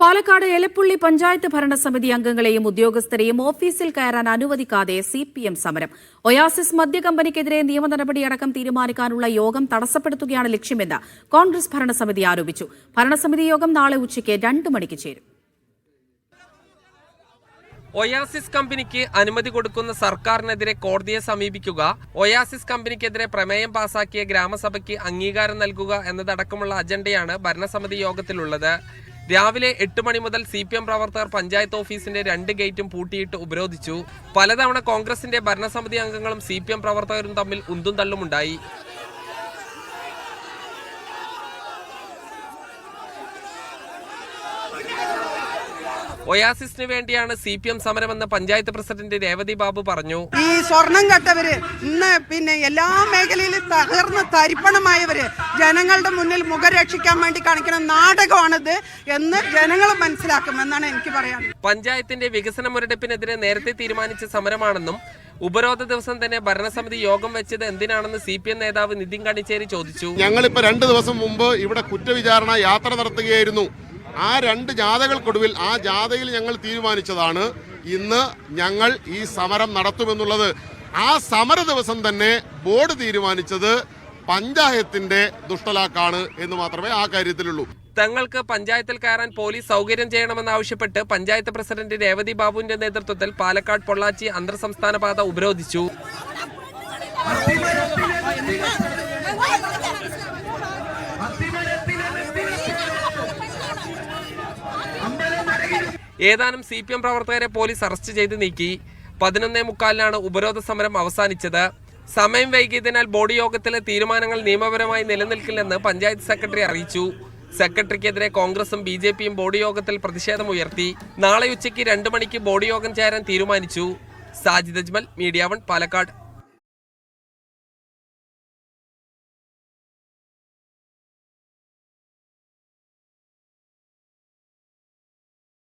പാലക്കാട് എലപ്പുള്ളി പഞ്ചായത്ത് ഭരണസമിതി അംഗങ്ങളെയും ഉദ്യോഗസ്ഥരെയും ഓഫീസിൽ കയറാൻ അനുവദിക്കാതെ സി പി എം സമരം. ഒയാസിസ് മദ്യ കമ്പനിക്കെതിരെ നിയമ നടപടിയടക്കം തീരുമാനിക്കാനുള്ള യോഗം തടസ്സപ്പെടുത്തുകയാണ് ലക്ഷ്യമെന്ന് കോൺഗ്രസ് ഭരണസമിതി ആരോപിച്ചു. ഭരണസമിതി യോഗം നാളെ ഉച്ചയ്ക്ക് രണ്ട് മണിക്ക് ചേരും. ഒയാസിസ് കമ്പനിക്ക് അനുമതി കൊടുക്കുന്ന സർക്കാരിനെതിരെ കോടതിയെ സമീപിക്കുക ഒയാസിസ് കമ്പനിക്കെതിരെ പ്രമേയം പാസാക്കിയ ഗ്രാമസഭയ്ക്ക് അംഗീകാരം നൽകുക എന്നതടക്കമുള്ള അജണ്ടയാണ് ഭരണസമിതി യോഗത്തിലുള്ളത്. രാവിലെ എട്ട് മണി മുതൽ സി പി എം പ്രവർത്തകർ പഞ്ചായത്ത് ഓഫീസിന്റെ രണ്ട് ഗേറ്റും പൂട്ടിയിട്ട് ഉപരോധിച്ചു. പലതവണ കോൺഗ്രസിന്റെ ഭരണസമിതി അംഗങ്ങളും സി പി എം പ്രവർത്തകരും തമ്മിൽ ഉന്തും തള്ളുമുണ്ടായി ഒയാസിസിന് വേണ്ടിയാണ് സി പി എം സമരമെന്ന് പഞ്ചായത്ത് പ്രസിഡന്റ് രേവതി ബാബു പറഞ്ഞു. ഈ സ്വർണം കട്ടവര് ഇന്ന് പിന്നെ എല്ലാ മേഖലയിലും തകർന്ന് തരിപ്പണമായവര് ജനങ്ങളുടെ മുന്നിൽ മുഖം രക്ഷിക്കാൻ വേണ്ടി കാണിക്കുന്ന നാടകമാണിത് എന്ന് ജനങ്ങൾ മനസ്സിലാക്കുമെന്നാണ് എനിക്ക് പറയാൻ. പഞ്ചായത്തിന്റെ വികസന മുരടിപ്പിനെതിരെ നേരത്തെ തീരുമാനിച്ച സമരമാണെന്നും ഉപരോധ ദിവസം തന്നെ ഭരണസമിതി യോഗം വെച്ചത് എന്തിനാണെന്ന് സി പി എം നേതാവ് നിതിൻ കണിച്ചേരി ചോദിച്ചു. ഞങ്ങളിപ്പോ രണ്ടു ദിവസം മുമ്പ് ഇവിടെ കുറ്റവിചാരണ യാത്ര നടത്തുകയായിരുന്നു. ആ രണ്ട് ജാഥകൾക്കൊടുവിൽ ആ ജാഥയിൽ ഞങ്ങൾ തീരുമാനിച്ചതാണ് ഇന്ന് ഞങ്ങൾ ഈ സമരം നടത്തുമെന്നുള്ളത്. ആ സമര ദിവസം തന്നെ ബോർഡ് തീരുമാനിച്ചത് പഞ്ചായത്തിന്റെ ദുഷ്ടലാക്കാണ് എന്ന് മാത്രമേ ആ കാര്യത്തിലുള്ളൂ. തങ്ങൾക്ക് പഞ്ചായത്തിൽ കയറാൻ പോലീസ് സൗകര്യം ചെയ്യണമെന്നാവശ്യപ്പെട്ട് പഞ്ചായത്ത് പ്രസിഡന്റ് രേവതി ബാബുവിന്റെ നേതൃത്വത്തിൽ പാലക്കാട് പൊള്ളാച്ചി അന്തർ സംസ്ഥാന പാത ഉപരോധിച്ചു. ഏതാനും സി പി എം പ്രവർത്തകരെ പോലീസ് അറസ്റ്റ് ചെയ്ത് നീക്കി. പതിനൊന്നേ മുക്കാലിനാണ് ഉപരോധ സമരം അവസാനിച്ചത്. സമയം വൈകിയതിനാൽ ബോർഡ് യോഗത്തിലെ തീരുമാനങ്ങൾ നിയമപരമായി നിലനിൽക്കില്ലെന്ന് പഞ്ചായത്ത് സെക്രട്ടറി അറിയിച്ചു. സെക്രട്ടറിക്കെതിരെ കോൺഗ്രസും ബി ജെ പിയും ബോർഡ് യോഗത്തിൽ പ്രതിഷേധമുയർത്തി. നാളെ ഉച്ചയ്ക്ക് രണ്ടു മണിക്ക് ബോർഡ് യോഗം ചേരാൻ തീരുമാനിച്ചു. Sajid Ajmal media one Palakkad.